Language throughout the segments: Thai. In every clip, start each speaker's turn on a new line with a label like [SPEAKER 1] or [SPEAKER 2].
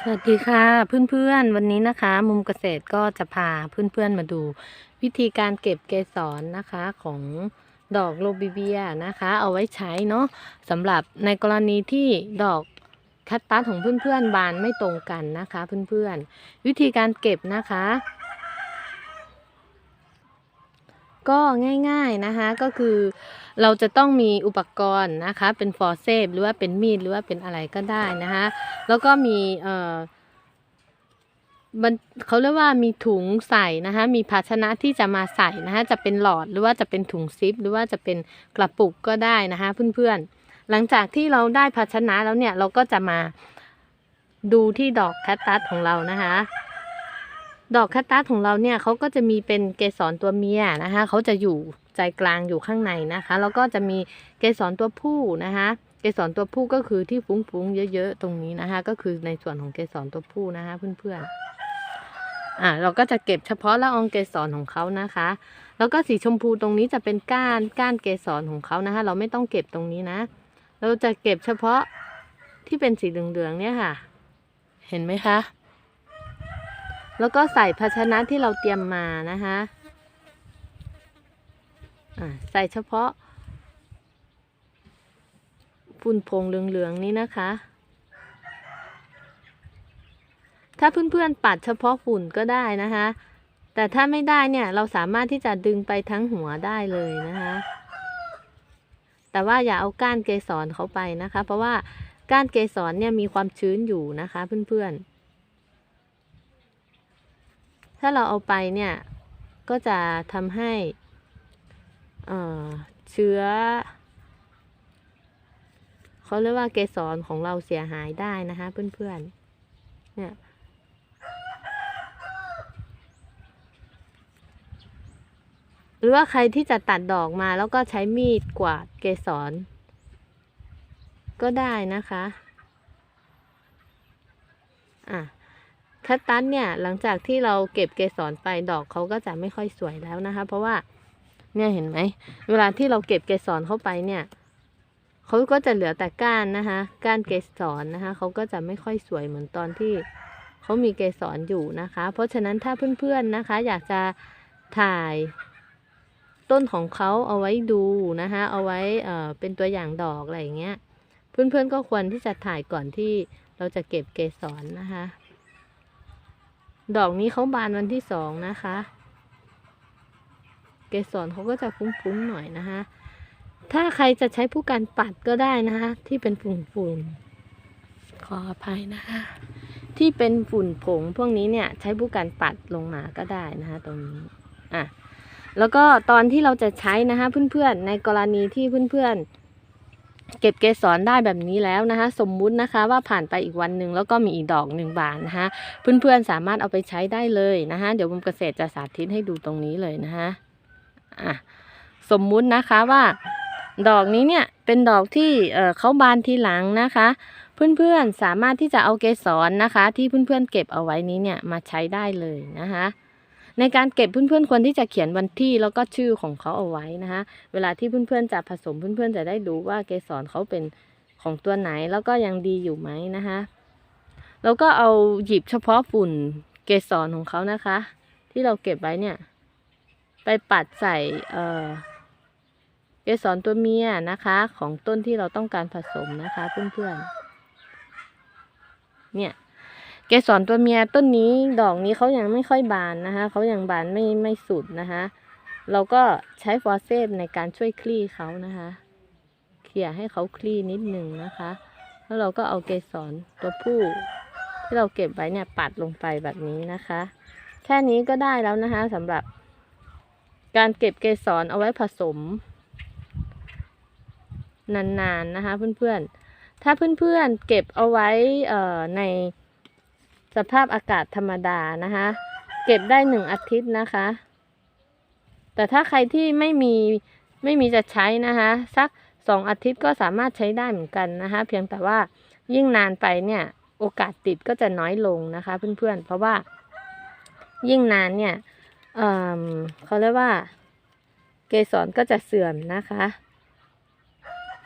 [SPEAKER 1] สวัสดีค่ะเพื่อนๆ วันนี้นะคะ มุมเกษตรก็จะพาเพื่อนๆมาดู วิธีการเก็บเกสรนะคะของดอกโรบิเบียนะคะ เอาไว้ใช้เนาะสำหรับในกรณีที่ดอกคัตตัสของเพื่อนๆบานไม่ตรงกันนะคะ เพื่อนๆ วิธีการเก็บนะคะ ก็ง่ายๆนะคะก็คือเราจะต้องมีอุปกรณ์นะคะ เป็นฟอร์เซฟหรือว่าเป็นมีดหรือว่าเป็นอะไรก็ได้นะคะแล้วก็มีเอ่อมันเขาเรียกว่ามีถุงใส่นะคะมีภาชนะที่จะมาใส่นะคะจะเป็นหลอดหรือว่าจะเป็นถุงซิป หรือว่าจะเป็นกระปุกก็ได้นะคะเพื่อนๆ หลังจากที่เราได้ภาชนะแล้วเนี่ยเราก็จะมาดูที่ดอกแคตตัสของเรานะคะ ดอกแคตตัสของเราเนี่ยเขาก็จะมีเป็นเกสรตัวเมียนะคะเขาจะอยู่ใจกลางอยู่ข้างในนะคะ แล้วก็จะมีเกสรตัวผู้นะคะเกสรตัวผู้ก็คือที่ฟุ้งๆเยอะๆตรงนี้นะคะ ก็คือในส่วนของเกสรตัวผู้นะคะเพื่อนๆอ่าเราก็จะเก็บเฉพาะละอองเกสรของเขานะคะ แล้วก็สีชมพูตรงนี้จะเป็นก้านก้านเกสรของเขานะคะ เราไม่ต้องเก็บตรงนี้นะ เราจะเก็บเฉพาะที่เป็นสีเหลืองๆเนี่ยค่ะ เห็นไหมคะ แล้วก็ใส่ภาชนะที่เราเตรียมมานะคะอ่าใส่เฉพาะฝุ่นผงเหลืองๆนี้นะคะ ถ้าเพื่อนๆปัดเฉพาะฝุ่นก็ได้นะคะ แต่ถ้าไม่ได้เนี่ยเราสามารถที่จะดึงไปทั้งหัวได้เลยนะคะ แต่ว่าอย่าเอาก้านเกสรเขาไปนะคะ เพราะว่าก้านเกสรเนี่ยมีความชื้นอยู่นะคะเพื่อนๆ ถ้าเราเอาไปเนี่ยก็จะทำให้เอ่อเชื้อเขาเรียกว่าเกสรของเราเสียหายได้นะคะเพื่อนๆ เนี่ยหรือว่าใครที่จะตัดดอกมาแล้วก็ใช้มีดกวาดเกสร ก็ได้นะคะ อะ คัตตันเนี่ยหลังจากที่เราเก็บเกสรไปดอกเขาก็จะไม่ค่อยสวยแล้วนะคะ เพราะว่าเนี่ยเห็นไหมเวลาที่เราเก็บเกสรเข้าไปเนี่ยเขาก็จะเหลือแต่ก้านนะคะ ก้านเกสรนะคะเขาก็จะไม่ค่อยสวยเหมือนตอนที่เขามีเกสรอยู่นะคะ เพราะฉะนั้นถ้าเพื่อนๆนะคะ อยากจะถ่ายต้นของเขาเอาไว้ดูนะคะเอาไว้เอ่อเป็นตัวอย่างดอกอะไรอย่างเงี้ย เพื่อนๆก็ควรที่จะถ่ายก่อนที่เราจะเก็บเกสรนะคะ ดอกนี้เขาบานวันที่สองนะคะ เกสรเขาก็จะฟุ้งๆหน่อยนะคะ ถ้าใครจะใช้ผู้การปัดก็ได้นะคะ ที่เป็นฝุ่นๆขออภัยนะคะ ที่เป็นฝุ่นผงพวกนี้เนี่ยใช้ผู้การปัดลงมาก็ได้นะคะ ตรงนี้อะแล้วก็ตอนที่เราจะใช้นะคะเพื่อนๆในกรณีที่เพื่อนๆ เก็บเกสรได้แบบนี้แล้วนะคะ สมมุตินะคะว่าผ่านไปอีกวันหนึ่งแล้วก็มีอีกดอกหนึ่งบานนะคะ เพื่อนๆสามารถเอาไปใช้ได้เลยนะคะ เดี๋ยวมุมเกษตรจะสาธิตให้ดูตรงนี้เลยนะคะอะสมมุตินะคะว่าดอกนี้เนี่ยเป็นดอกที่เเขาบานทีหลังนะคะ เพื่อนๆสามารถที่จะเอาเกสรนะคะ ที่เพื่อนๆเก็บเอาไว้นี้เนี่ยมาใช้ได้เลยนะคะ ในการเก็บเพื่อนๆควรที่จะเขียนวันที่แล้วก็ชื่อของเขาเอาไว้นะคะเวลาที่เพื่อนๆจะผสมเพื่อนๆจะได้ดูว่าเกสรเขาเป็นของตัวไหนแล้วก็ยังดีอยู่ไหมนะคะแล้วก็เอาหยิบเฉพาะฝุ่นเกสรของเขานะคะ ที่เราเก็บไว้เนี่ย ไปปัดใส่เอ่อเกสรตัวเมียนะคะ ของต้นที่เราต้องการผสมนะคะเพื่อนๆเนี่ย เกสรตัวเมียต้นนี้ดอกนี้เขายังไม่ค่อยบานนะคะเขายังบานไม่ไม่สุดนะคะ เราก็ใช้ฟอสเซฟในการช่วยคลี่เขานะคะเขี่ยให้เขาคลี่นิดหนึ่งนะคะ แล้วเราก็เอาเกสรตัวผู้ ที่เราเก็บไว้เนี่ยปัดลงไปแบบนี้นะคะ แค่นี้ก็ได้แล้วนะคะสำหรับ การเก็บเกสรเอาไว้ผสม นานๆนะคะเพื่อนๆถ้าเพื่อนๆเก็บเอาไว้เอ่อใน สภาพอากาศธรรมดานะคะ เก็บได้หนึ่งอาทิตย์นะคะ แต่ถ้าใครที่ไม่มีไม่มีจะใช้นะคะสักสองอาทิตย์ก็สามารถใช้ได้เหมือนกันนะคะ เพียงแต่ว่ายิ่งนานไปเนี่ยโอกาสติดก็จะน้อยลงนะคะเพื่อนๆเพราะว่ายิ่งนานเนี่ยเเขาเรียกว่า เกสรก็จะเสื่อมนะคะ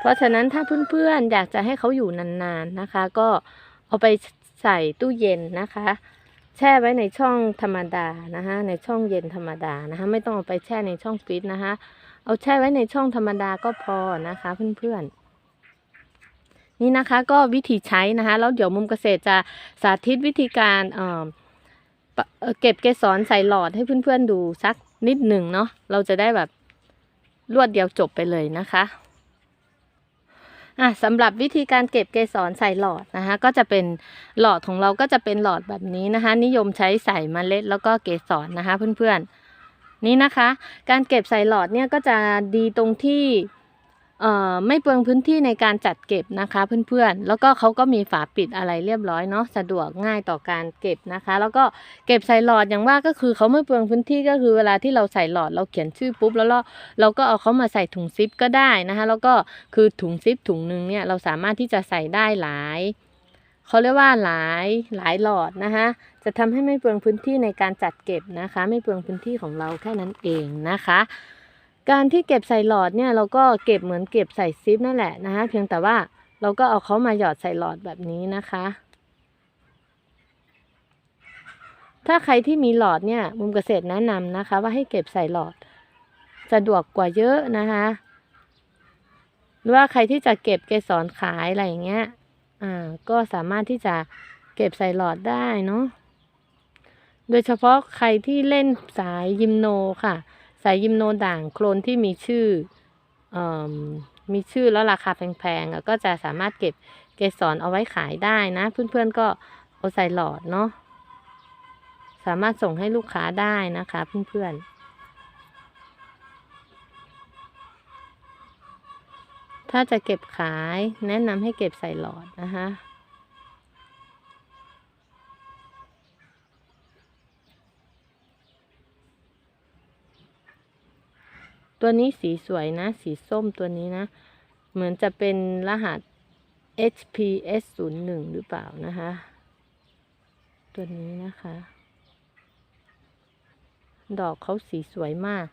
[SPEAKER 1] เพราะฉะนั้นถ้าเพื่อนๆอยากจะให้เขาอยู่นานๆนะคะ ก็เอาไป ใส่ตู้เย็นนะคะ แช่ไว้ในช่องธรรมดานะคะในช่องเย็นธรรมดานะคะ ไม่ต้องเอาไปแช่ในช่องฟรีซนะคะ เอาแช่ไว้ในช่องธรรมดาก็พอนะคะเพื่อนๆนี่นะคะก็วิธีใช้นะคะแล้วเดี๋ยวมุมเกษตรจะสาธิตวิธีการเเเก็บเกสรใส่หลอดให้เพื่อนๆดูสักนิดหนึ่งเนาะเราจะได้แบบรวดเดียวจบไปเลยนะคะ อะสำหรับวิธีการเก็บเกสรใส่หลอดนะคะก็จะเป็นหลอดของเราก็จะเป็นหลอดแบบนี้นะคะ นิยมใช้ใส่เมล็ดแล้วก็เกสรนะคะเพื่อนๆนี่นะคะ การเก็บใส่หลอดเนี่ยก็จะดีตรงที่ ไม่เปลืองพื้นที่ในการจัดเก็บนะคะเพื่อนๆ แล้วก็เขาก็มีฝาปิดอะไรเรียบร้อยเนาะสะดวกง่ายต่อการเก็บนะคะ แล้วก็เก็บใส่หลอดอย่างว่าก็คือเขาไม่เปลืองพื้นที่ก็คือเวลาที่เราใส่หลอดเราเขียนชื่อปุ๊บแล้วเราเราก็เอาเขามาใส่ถุงซิปก็ได้นะคะ แล้วก็คือถุงซิปถุงหนึ่งเนี่ยเราสามารถที่จะใส่ได้หลายเขาเรียกว่าหลายหลายหลอดนะคะ จะทำให้ไม่เปลืองพื้นที่ในการจัดเก็บนะคะ ไม่เปลืองพื้นที่ของเราแค่นั้นเองนะคะ การที่เก็บใส่หลอดเนี่ยเราก็เก็บเหมือนเก็บใส่ซิปนั่นแหละนะคะเพียงแต่ว่าเราก็เอาเขามาหยอดใส่หลอดแบบนี้นะคะ ถ้าใครที่มีหลอดเนี่ยมุมเกษตรแนะนำนะคะ ว่าให้เก็บใส่หลอด สะดวกกว่าเยอะนะคะหรือว่าใครที่จะเก็บเกสรขายอะไรอย่างเงี้ย อ่า ก็สามารถที่จะเก็บใส่หลอดได้เนาะ โดยเฉพาะใครที่เล่นสายยิมโนค่ะ สายยิมโนด่างโคลนที่มีชื่อเอ่อมีชื่อแล้วราคาแพงๆก็จะสามารถเก็บเกสรเอาไว้ขายได้นะ เพื่อนๆก็เอาใส่หลอดเนาะสามารถส่งให้ลูกค้าได้นะคะเพื่อนๆถ้าจะเก็บขายแนะนำให้เก็บใส่หลอดนะคะ ตัวนี้สีสวยนะ สีส้มตัวนี้นะ เหมือนจะเป็นรหัส HPS 0 1หรือเปล่านะคะ ตัวนี้นะคะ ดอกเขาสีสวยมาก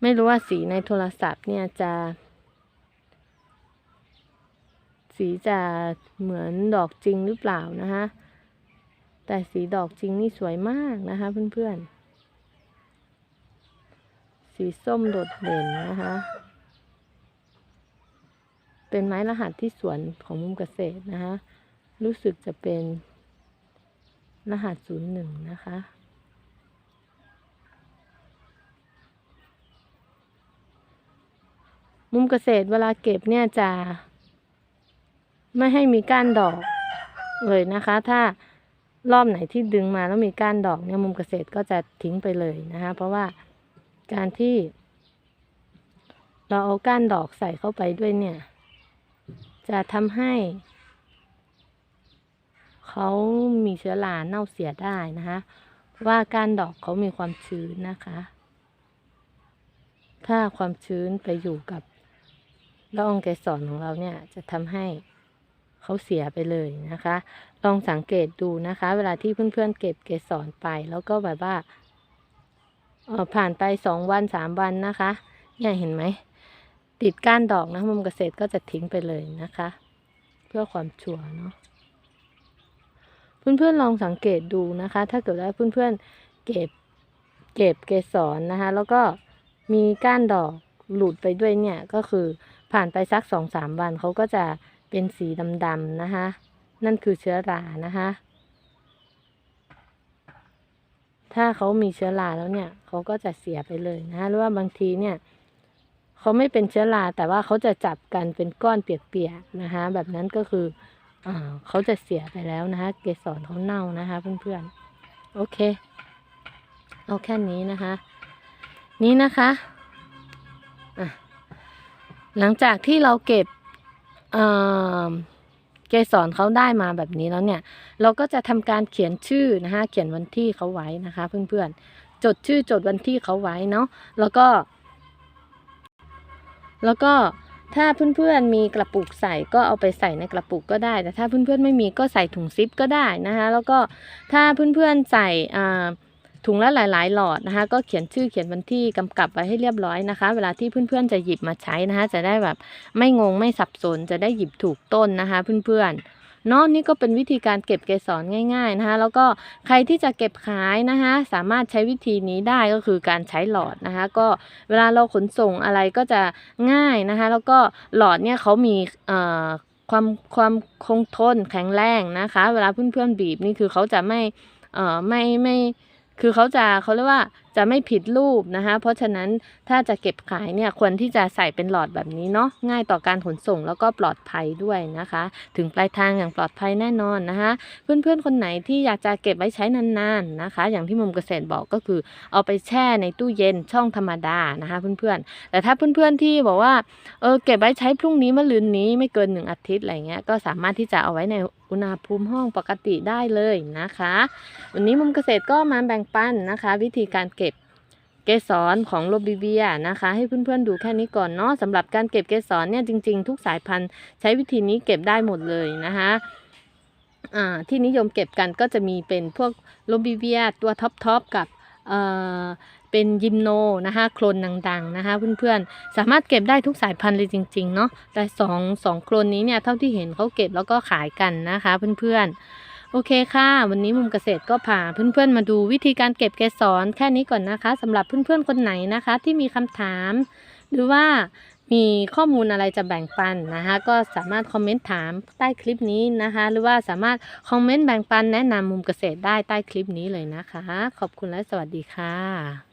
[SPEAKER 1] ไม่รู้ว่าสีในโทรศัพท์เนี่ยจะ สีจะเหมือนดอกจริงหรือเปล่านะคะ แต่สีดอกจริงนี่สวยมากนะคะเพื่อนๆ สีส้มโดดเด่นนะคะ เป็นไม้รหัสที่สวนของมุมเกษตรนะคะ รู้สึกจะเป็นรหัสศูนย์หนึ่งนะคะ มุมเกษตรเวลาเก็บเนี่ยจะ ไม่ให้มีก้านดอกเลยนะคะ ถ้ารอบไหนที่ดึงมาแล้วมีก้านดอกเนี่ยมุมเกษตรก็จะทิ้งไปเลยนะคะ เพราะว่า การที่ เราเอาก้านดอกใส่เข้าไปด้วยเนี่ย จะทำให้ เขามีเชื้อราเน่าเสียได้นะคะว่าก้านดอกเขามีความชื้นนะคะ ถ้าความชื้นไปอยู่กับละอองเกสรของเราเนี่ยจะทำให้เขาเสียไปเลยนะคะ ลองสังเกตดูนะคะ เวลาที่เพื่อนๆเก็บเกสรไปแล้วก็แบบว่าเอ่อ ผ่านไปสองวันสามวันนะคะเนี่ยเห็นไหมติดก้านดอกนะมุมเกษตรก็จะทิ้งไปเลยนะคะ เพื่อความชัวร์เนาะเพื่อนๆลองสังเกตดูนะคะ ถ้าเกิดว่าเพื่อนๆเก็บเก็บเกสรนะคะ แล้วก็มีก้านดอกหลุดไปด้วยเนี่ยก็คือผ่านไปสักสองสามวันเขาก็จะเป็นสีดำๆนะคะ นั่นคือเชื้อรานะคะ ถ้าเขามีเชื้อราแล้วเนี่ย เขาก็จะเสียไปเลยนะหรือว่าบางทีเนี่ย เขาไม่เป็นเชื้อราแต่ว่าเขาจะจับกันเป็นก้อนเปียกๆนะคะ แบบนั้นก็คืออเขาจะเสียไปแล้วนะคะ เกสรเขาเน่านะคะ เพื่อนๆ โอเค เอาแค่นี้นะคะ นี่นะคะะหลังจากที่เราเก็บเอ่อ เกสรเขาได้มาแบบนี้แล้วเนี่ย เราก็จะทำการเขียนชื่อนะคะเขียนวันที่เขาไว้นะคะเพื่อนๆจดชื่อจดวันที่เขาไว้เนาะแล้วก็ แล้วก็ถ้าเพื่อนๆมีกระปุกใส่ก็เอาไปใส่ในกระปุกก็ได้ แต่ถ้าเพื่อนๆไม่มีก็ใส่ถุงซิปก็ได้นะคะแล้วก็ถ้าเพื่อนๆใส่อ่า ถุงละหลาย ๆ หลอดนะคะ ก็เขียนชื่อเขียนวันที่กำกับไว้ให้เรียบร้อยนะคะ เวลาที่เพื่อนๆจะหยิบมาใช้นะคะ จะได้แบบไม่งงไม่สับสนจะได้หยิบถูกต้นนะคะ เพื่อนๆเนาะนี่ก็เป็นวิธีการเก็บเกสรง่ายๆนะคะ แล้วก็ใครที่จะเก็บขายนะคะ สามารถใช้วิธีนี้ได้ก็คือการใช้หลอดนะคะ ก็เวลาเราขนส่งอะไรก็จะง่ายนะคะ แล้วก็หลอดเนี่ยเขามีความความคงทนแข็งแรงนะคะ เวลาเพื่อนๆบีบนี่คือเขาจะไม่เอ่อไม่ไม่ คือเขาจะเขาเรียกว่าจะไม่ผิดรูปนะคะ เพราะฉะนั้นถ้าจะเก็บขายเนี่ยควรที่จะใส่เป็นหลอดแบบนี้เนาะง่ายต่อการขนส่งแล้วก็ปลอดภัยด้วยนะคะ ถึงปลายทางอย่างปลอดภัยแน่นอนนะคะ เพื่อนๆคนไหนที่อยากจะเก็บไว้ใช้นานๆนะคะ อย่างที่มุมเกษตรบอกก็คือ เอาไปแช่ในตู้เย็นช่องธรรมดานะคะ เพื่อนๆแต่ถ้าเพื่อนๆที่บอกว่าเออเก็บไว้ใช้พรุ่งนี้มะรืนนี้ไม่เกินหนึ่งอาทิตย์อะไรเงี้ยก็สามารถที่จะเอาไว้ในอุณหภูมิห้องปกติได้เลยนะคะ วันนี้มุมเกษตรก็มาแบ่งปันนะคะ วิธีการเก็บ เกสรของโรบิเวียนะคะ ให้เพื่อนๆดูแค่นี้ก่อนเนาะสำหรับการเก็บเกสรเนี่ยจริง ๆ ทุกสายพันธุ์ใช้วิธีนี้เก็บได้หมดเลยนะคะที่นิยมเก็บกันก็จะมีเป็นพวกโรบิเวียตัวท็อปๆกับเเป็นยิมโนนะคะโคลนดังๆนะคะเพื่อนๆ สามารถเก็บได้ทุกสายพันธุ์เลยจริงๆเนาะแต่สองสองโคลนนี้เนี่ยเท่าที่เห็นเขาเก็บแล้วก็ขายกันนะคะเพื่อนๆ โอเคค่ะ วันนี้มุมเกษตรก็พาเพื่อนๆมาดูวิธีการเก็บเกสรแค่นี้ก่อนนะคะสำหรับเพื่อนๆคนไหนนะคะ ที่มีคำถาม หรือว่ามีข้อมูลอะไรจะแบ่งปันนะคะ ก็สามารถคอมเมนต์ถามใต้คลิปนี้นะคะ หรือว่าสามารถคอมเมนต์แบ่งปันแนะนำมุมเกษตรได้ใต้คลิปนี้เลยนะคะ ขอบคุณและสวัสดีค่ะ